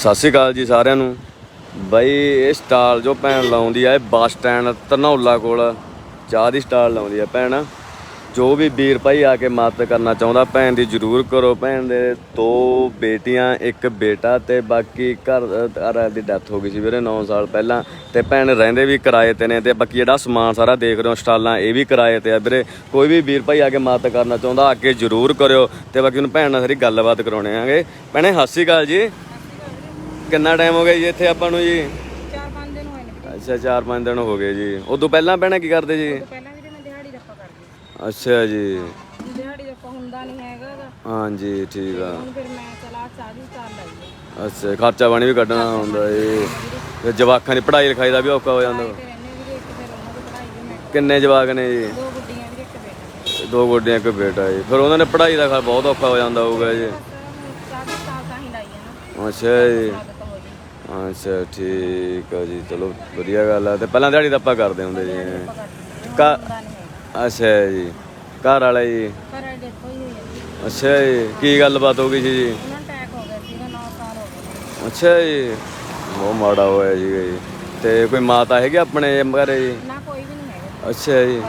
ਸਤਿ ਸ਼੍ਰੀ ਅਕਾਲ ਜੀ ਸਾਰਿਆਂ ਨੂੰ। ਬਾਈ, ਇਹ ਸਟਾਲ ਜੋ ਭੈਣ ਲਾਉਂਦੀ ਆ, ਇਹ ਬੱਸ ਸਟੈਂਡ ਧਨੌਲਾ ਕੋਲ ਚਾਹ ਦੀ ਸਟਾਲ ਲਾਉਂਦੀ ਆ ਭੈਣ। ਜੋ ਵੀ ਵੀਰ ਭਾਈ ਆ ਕੇ ਮਦਦ ਕਰਨਾ ਚਾਹੁੰਦਾ, ਭੈਣ ਦੀ ਜਰੂਰ ਕਰੋ। ਭੈਣ ਦੇ ਦੋ ਬੇਟੀਆਂ, ਇੱਕ ਬੇਟਾ ਤੇ ਬਾਕੀ ਘਰ ਘਰ ਦੀ ਡੈਥ ਹੋ ਗਈ ਸੀ ਵੀਰੇ 9 ਸਾਲ ਪਹਿਲਾਂ। ਤੇ ਭੈਣ ਰਹਿੰਦੇ ਵੀ ਕਿਰਾਏ ਤੇ ਨੇ ਤੇ ਬਾਕੀ ਜਿਹੜਾ ਸਮਾਨ ਸਾਰਾ ਦੇਖ ਰਹੇ ਹੋ ਸਟਾਲਾਂ, ਇਹ ਵੀ ਕਿਰਾਏ ਤੇ ਆ ਵੀਰੇ। ਕੋਈ ਵੀ ਵੀਰ ਭਾਈ ਆ ਕੇ ਮਦਦ ਕਰਨਾ ਚਾਹੁੰਦਾ, ਆ ਕੇ ਜਰੂਰ ਕਰਿਓ। ਤੇ ਬਾਕੀ ਉਹਨੂੰ ਭੈਣ ਨਾਲ ਸਾਰੀ ਗੱਲਬਾਤ ਕਰਾਉਣੇ ਆਂਗੇ। ਭੈਣੇ, ਸਤਿ ਸ਼੍ਰੀ ਅਕਾਲ ਜੀ। ਕਿੰਨਾ ਟਾਈਮ ਹੋ ਗਿਆ ਜੀ ਇੱਥੇ ਆਪਾਂ ਨੂੰ ਜੀ? ਚਾਰ ਪੰਜ ਦਿਨ ਹੋਏ ਨੇ ਵੀਰੇ। ਅੱਛਾ 4-5 ਦਿਨ ਹੋ ਗਏ ਜੀ। ਉਦੋਂ ਪਹਿਲਾਂ ਭੈਣੇ ਕੀ ਕਰਦੇ ਜੀ? ਤੋਂ ਪਹਿਲਾਂ ਵੀਰੇ ਮੈਂ ਦਿਹਾੜੀ ਰੱਪਾ ਕਰਦੀ ਅੱਛਾ ਜੀ। ਸੀ। ਦਿਹਾੜੀ ਰੱਪਾ ਹੁੰਦਾ ਨਹੀਂ ਹੈਗਾ ਗਾ। ਹਾਂਜੀ ਠੀਕ ਆ। ਹੁਣ ਫਿਰ ਮੈਂ ਚਲਾ ਚਾਹ ਦੀ ਚਾਲ ਲਾਈ ਹੈ ਅੱਛਾ ਖਰਚਾ ਪਾਣੀ ਵੀ ਕੱਢਣਾ ਹੁੰਦਾ ਏ। ਤੇ ਜਵਾਕਾਂ ਦੀ ਪੜ੍ਹਾਈ ਲਿਖਾਈ ਦਾ ਵੀ ਔਖਾ ਹੋ ਜਾਂਦਾ। ਫਿਰ ਇਹਨੇ ਵੀਰੇ ਇੱਕ ਫਿਰ ਉਹਨਾਂ ਦੀ ਪੜ੍ਹਾਈ ਵੀ ਮੈਂ ਕਿੰਨੇ ਜਵਾਕ ਨੇ ਜੀ? ਦੋ ਗੁੱਡੀਆਂ ਵੀਰੇ ਇੱਕ ਬੇਟਾ। ਦੋ ਗੋਡੀਆਂ ਇੱਕ ਬੇਟਾ ਜੀ। ਫਿਰ ਉਹਨਾਂ ਨੇ ਪੜ੍ਹਾਈ ਦਾ ਖਾ ਬਹੁਤ ਔਖਾ ਹੋ ਜਾਂਦਾ ਹੋਊਗਾ ਜੀ। ਤਾਂ ਹੀ ਲਾਈ ਹੈ ਨਾ। ਅੱਛਾ ਜੀ। ਅੱਛਾ ਠੀਕ ਆ ਜੀ ਚਲੋ ਵਧੀਆ ਗੱਲ ਆ। ਤੇ ਪਹਿਲਾਂ ਦਿਹਾੜੀ ਤਾਂ ਆਪਾਂ ਕਰਦੇ ਹੁੰਦੇ ਜੀ। ਕਾ ਅੱਛਾ ਜੀ ਘਰ ਵਾਲਾ ਜੀ। ਦੇਖੋ ਹੀ ਜੀ। ਅੱਛਾ ਜੀ ਕੀ ਗੱਲਬਾਤ ਹੋ ਗਈ ਸੀ ਜੀ? ਉਹਨਾਂ ਨੂੰ ਅਟੈਕ ਹੋ ਗਿਆ ਸੀਗਾ 9 ਸਾਲ ਹੋ ਗਏ। ਨੇ। ਅੱਛਾ ਜੀ ਬਹੁਤ ਮਾੜਾ ਹੋਇਆ ਜੀ ਜੀ ਤੇ ਕੋਈ ਮਾਤਾ ਹੈਗੀ ਆਪਣੇ ਘਰੇ ਜੀ? ਨਾ ਕੋਈ ਵੀ ਨਹੀਂ ਹੈਗਾ। ਅੱਛਾ ਜੀ।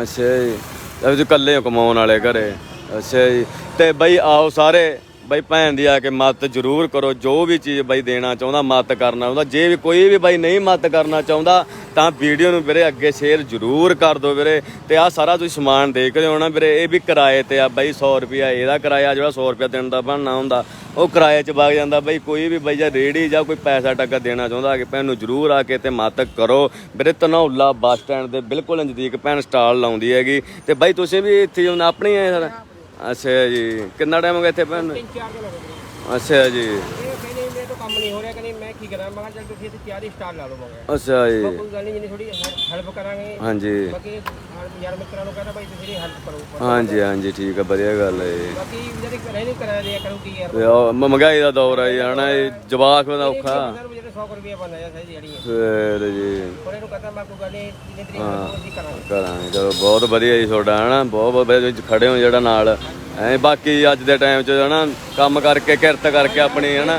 ਅੱਛਾ ਜੀ। ਤੁਸੀਂ ਇਕੱਲੇ ਹੋ ਕਮਾਉਣ ਵਾਲੇ ਘਰੇ? ਅੱਛਾ ਜੀ। ਤੇ ਬਈ ਆਓ ਸਾਰੇ। ਬਈ ਭੈਣ ਦੀ ਆ ਕੇ ਮਦਦ ਜ਼ਰੂਰ ਕਰੋ, ਜੋ ਵੀ ਚੀਜ਼ ਬਈ ਦੇਣਾ ਚਾਹੁੰਦਾ ਮਦਦ ਕਰਨਾ ਚਾਹੁੰਦਾ, ਜੇ ਵੀ ਕੋਈ ਵੀ ਬਈ ਨਹੀਂ ਮਦਦ ਕਰਨਾ ਚਾਹੁੰਦਾ, ਤਾਂ ਵੀਡੀਓ ਨੂੰ ਵੀਰੇ ਅੱਗੇ ਸ਼ੇਅਰ ਜ਼ਰੂਰ ਕਰ ਦਿਓ ਵੀਰੇ। ਤੇ ਆ ਸਾਰਾ ਤੁਸੀਂ ਸਮਾਨ ਦੇਖਦੇ ਹੋ ਨਾ ਵੀਰੇ, ਇਹ ਵੀ ਕਿਰਾਏ ਤੇ ਆ ਬਈ 100 ਰੁਪਿਆ ਇਹਦਾ ਕਿਰਾਇਆ ਜਿਹੜਾ 100 ਰੁਪਿਆ ਦੇਣ ਦਾ ਬਣਨਾ ਹੁੰਦਾ, ਉਹ ਕਿਰਾਏ 'ਚ ਵਗ ਜਾਂਦਾ ਬਈ, ਕੋਈ ਵੀ ਬਈ ਜਾਂ ਰੇੜੀ ਜਾਂ ਕੋਈ ਪੈਸਾ ਟੱਕਾ ਦੇਣਾ ਚਾਹੁੰਦਾ, ਆ ਕੇ ਭੈਣ ਨੂੰ ਜ਼ਰੂਰ ਆ ਕੇ ਤੇ ਮਦਦ ਕਰੋ। ਵੀਰੇ ਧਨੌਲਾ ਬੱਸ ਸਟੈਂਡ ਦੇ ਬਿਲਕੁਲ ਨਜ਼ਦੀਕ ਭੈਣ ਸਟਾਲ ਲਾਉਂਦੀ ਹੈਗੀ, ਤੇ ਬਾਈ ਤੁਸੀਂ ਵੀ ਇੱਥੇ ਹੀ ਆਪਣੀ ਹੈ ਸਰ? ਅੱਛਾ ਜੀ, ਕਿੰਨਾ ਟਾਈਮ ਹੋ ਗਿਆ ਇੱਥੇ ਪੈਣ ਨੂੰ? ਚਾਰ ਦਿਨ ਹੋ ਗਏ ਅੱਛਾ ਜੀ ਕੰਮ ਨਹੀਂ ਹੋ ਰਿਹਾ ਕਹਿੰਦੇ ਮੈਂ ਕੀ ਕਰਾਂ? ਮੈਂ ਕਿਹਾ ਚੱਲ ਤੁਸੀਂ ਇੱਥੇ ਤਿਆਰੀ ਸਟਾਰਟ ਲਾ ਲਓ ਮੈਂ ਕਿਹਾ ਅੱਛਾ ਜੀ। ਕੋਈ ਗੱਲ ਨਹੀਂ ਜਿੰਨੀ ਥੋੜੀ ਹੈਲਪ ਕਰਾਂਗੇ। ਹਾਂਜੀ। ਬਾਕੀ ਯਾਰ ਮਿੱਤਰਾਂ ਨੂੰ ਕਹਿੰਦਾ ਭਾਈ ਤੁਸੀਂ ਇਹਦੀ ਹੈਲਪ ਕਰੋ। ਹਾਂਜੀ ਹਾਂਜੀ ਠੀਕ ਆ ਵਧੀਆ ਗੱਲ ਹੈ ਜੀ। ਬਾਕੀ ਜਿਹੜੇ ਘਰੇ ਨਹੀਂ ਕਰਾਇਆ ਦਿਆ ਕਰੂਗੀ ਯਾਰ। ਤੇ ਉਹ ਮ- ਮਹਿੰਗਾਈ ਦਾ ਦੌਰ ਹੈ ਜੀ ਹਨਾ ਇਹ ਜਵਾਕ ਦਾ ਔਖਾ। ਸਰ ਜਿਹੜੇ 100 ਰੁਪਏ ਬਣਨਾ ਜਾਂ ਸਹੀ ਦਿਹਾੜੀ ਹੈ ਫੇਰ ਜੀ। ਉਹਨੇ ਨੂੰ ਕਹਿੰਦਾ ਮੈਂ ਕੋਈ ਗੱਲ ਨਹੀਂ ਜਿੰਨੇ ਤਰੀਕ ਨੂੰ ਅਸੀਂ ਕਰਾਂਗੇ। ਕਰਾਂਗੇ ਚਲੋ ਬਹੁਤ ਵਧੀਆ ਜੀ ਤੁਹਾਡਾ ਹਨਾ ਬਹੁਤ ਬਹੁਤ ਵਧੀਆ ਤੁਸੀਂ ਖੜੇ ਹੋ ਜਿਹੜਾ ਨਾਲ। ਐ ਬਾਕੀ ਅੱਜ ਦੇ ਟਾਈਮ 'ਚ ਹਨਾ ਕੰਮ ਕਰਕੇ ਕਿਰਤ ਕਰਕੇ ਆਪਣੀ ਹਨਾ।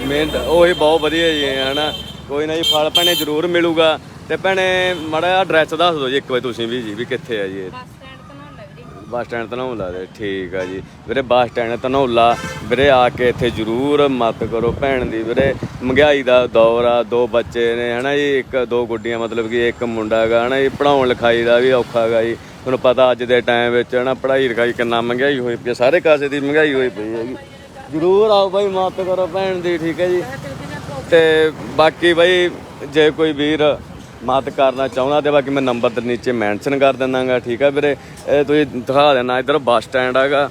ਮਿਹਨਤ ਉਹੀ ਬਹੁਤ ਵਧੀਆ ਜੀ ਹਨਾ। ਕੋਈ ਨਾ ਜੀ ਫਲ ਭੈਣੇ ਜ਼ਰੂਰ ਮਿਲੂਗਾ। ਤੇ ਭੈਣੇ ਮੜਾ ਐਡਰੈਸ ਦੱਸ ਦਿਓ ਜੀ ਇੱਕ ਵਾਰ ਤੁਸੀਂ ਵੀ ਜੀ ਵੀ ਕਿੱਥੇ ਆ ਜੀ ਇਹ। ਬੱਸ ਸਟੈਂਡ ਤੋਂ ਨਾ ਵੀਰੇ ਬੱਸ ਸਟੈਂਡ ਧਨੌਲਾ ਦੇ ਠੀਕ ਆ ਜੀ। ਵੀਰੇ ਬੱਸ ਸਟੈਂਡ ਧਨੌਲਾ ਵੀਰੇ ਆ ਕੇ ਇੱਥੇ ਜ਼ਰੂਰ ਮਦਦ ਕਰੋ ਭੈਣ ਦੀ। ਵੀਰੇ ਮਹਿੰਗਾਈ ਦਾ ਦੌਰ ਆ ਦੋ ਬੱਚੇ ਨੇ ਹਨਾ ਜੀ ਇੱਕ ਦੋ ਗੁੱਡੀਆਂ ਮਤਲਬ ਕਿ ਇੱਕ ਮੁੰਡਾ ਹੈਗਾ ਹਨਾ ਜੀ ਪੜਾਉਣ ਲਿਖਾਈ ਦਾ ਵੀ ਔਖਾ ਹੈਗਾ ਜੀ। ਤੁਹਾਨੂੰ ਪਤਾ ਅੱਜ ਦੇ ਟਾਈਮ ਵਿੱਚ ਹਨਾ ਪੜ੍ਹਾਈ ਲਿਖਾਈ ਕਿੰਨਾ ਮਹਿੰਗਾਈ ਹੋਈ ਪਈ ਸਾਰੇ ਕਾਸੇ ਦੀ ਮਹਿੰਗਾਈ ਹੋਈ ਪਈ ਹੈਗੀ। ਜ਼ਰੂਰ ਆਓ ਬਾਈ ਮਦਦ ਕਰੋ ਭੈਣ ਦੀ ਠੀਕ ਹੈ ਜੀ। ਤੇ ਬਾਕੀ ਬਾਈ ਜੇ ਕੋਈ ਵੀਰ ਮਦਦ ਕਰਨਾ ਚਾਹੁੰਦਾ ਤੇ ਬਾਕੀ ਮੈਂ ਨੰਬਰ ਦੇ ਨੀਚੇ ਮੈਂਸ਼ਨ ਕਰ ਦਿੰਦਾਗਾ ਠੀਕ ਹੈ ਵੀਰੇ। ਇਹ ਤੁਸੀਂ ਦਿਖਾ ਦੇਣਾ ਇਧਰ ਬੱਸ ਸਟੈਂਡ ਹੈਗਾ।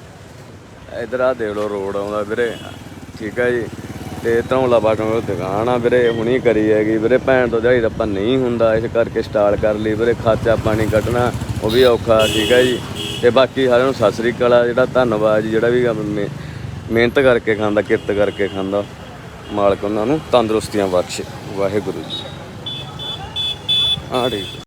ਇਧਰ ਆ ਦੇਖ ਲਓ ਰੋਡ ਆਉਂਦਾ ਵੀਰੇ। ਠੀਕ ਹੈ ਜੀ। ਤੇ ਧੌਲਾ ਬਾਟੋਂ ਦੁਕਾਨ ਆ ਵੀਰੇ ਹੁਣੀ ਕਰੀ ਹੈਗੀ। ਵੀਰੇ ਭੈਣ ਤੋਂ ਦਿਹਾੜੀ ਆਪਾਂ ਨਹੀਂ ਹੁੰਦਾ ਇਸ ਕਰਕੇ ਸਟਾਲ ਕਰ ਲਈ ਵੀਰੇ ਖਾਚਾ ਪਾਣੀ ਕੱਢਣਾ ਉਹ ਵੀ ਔਖਾ ਠੀਕ ਹੈ ਜੀ। ਤੇ ਬਾਕੀ ਸਾਰਿਆਂ ਨੂੰ ਸਤਿ ਸ੍ਰੀ ਅਕਾਲ ਆ, ਜਿਹੜਾ ਧੰਨਵਾਦ ਜੀ ਜਿਹੜਾ ਵੀ ਮਿਹਨਤ ਕਰਕੇ ਖਾਂਦਾ, ਕਿਰਤ ਕਰਕੇ ਖਾਂਦਾ, ਮਾਲਕ ਉਹਨਾਂ ਨੂੰ ਤੰਦਰੁਸਤੀਆਂ ਬਖਸ਼ੇ। ਵਾਹਿਗੁਰੂ ਜੀ। ਆ ਠੀਕ